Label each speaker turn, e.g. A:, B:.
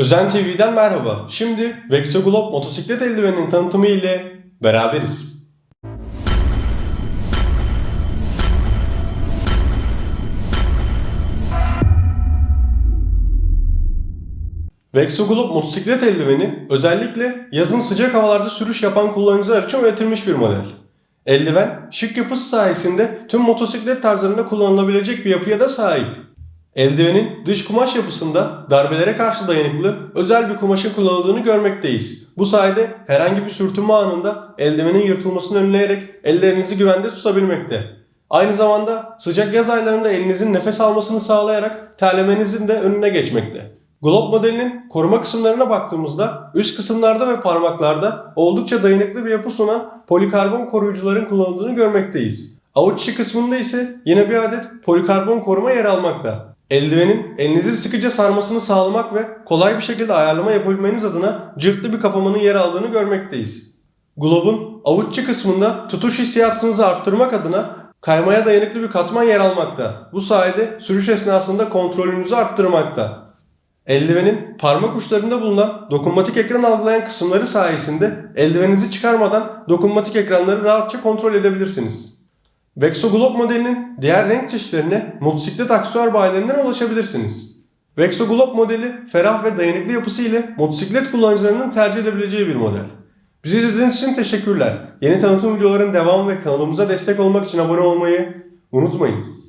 A: Özen TV'den merhaba. Şimdi Vexoglob motosiklet eldiveninin tanıtımı ile beraberiz. Vexoglob motosiklet eldiveni özellikle yazın sıcak havalarda sürüş yapan kullanıcılar için üretilmiş bir model. Eldiven şık yapısı sayesinde tüm motosiklet tarzlarında kullanılabilecek bir yapıya da sahip. Eldivenin dış kumaş yapısında darbelere karşı dayanıklı özel bir kumaşın kullanıldığını görmekteyiz. Bu sayede herhangi bir sürtünme anında eldivenin yırtılmasını önleyerek ellerinizi güvende tutabilmekte. Aynı zamanda sıcak yaz aylarında elinizin nefes almasını sağlayarak terlemenizin de önüne geçmekte. Globe modelinin koruma kısımlarına baktığımızda üst kısımlarda ve parmaklarda oldukça dayanıklı bir yapı sunan polikarbon koruyucuların kullanıldığını görmekteyiz. Avuç içi kısmında ise yine bir adet polikarbon koruma yer almakta. Eldivenin elinizi sıkıca sarmasını sağlamak ve kolay bir şekilde ayarlama yapabilmeniz adına cırtlı bir kapamanın yer aldığını görmekteyiz. Globe'un avuççı kısmında tutuş hissiyatınızı arttırmak adına kaymaya dayanıklı bir katman yer almakta. Bu sayede sürüş esnasında kontrolünüzü arttırmakta. Eldivenin parmak uçlarında bulunan dokunmatik ekran algılayan kısımları sayesinde eldiveninizi çıkarmadan dokunmatik ekranları rahatça kontrol edebilirsiniz. Vexo Globe modelinin diğer renk çeşitlerine motosiklet aksesuar bayilerinden ulaşabilirsiniz. Vexo Globe modeli ferah ve dayanıklı yapısı ile motosiklet kullanıcılarının tercih edebileceği bir model. Bizi izlediğiniz için teşekkürler. Yeni tanıtım videoların devamı ve kanalımıza destek olmak için abone olmayı unutmayın.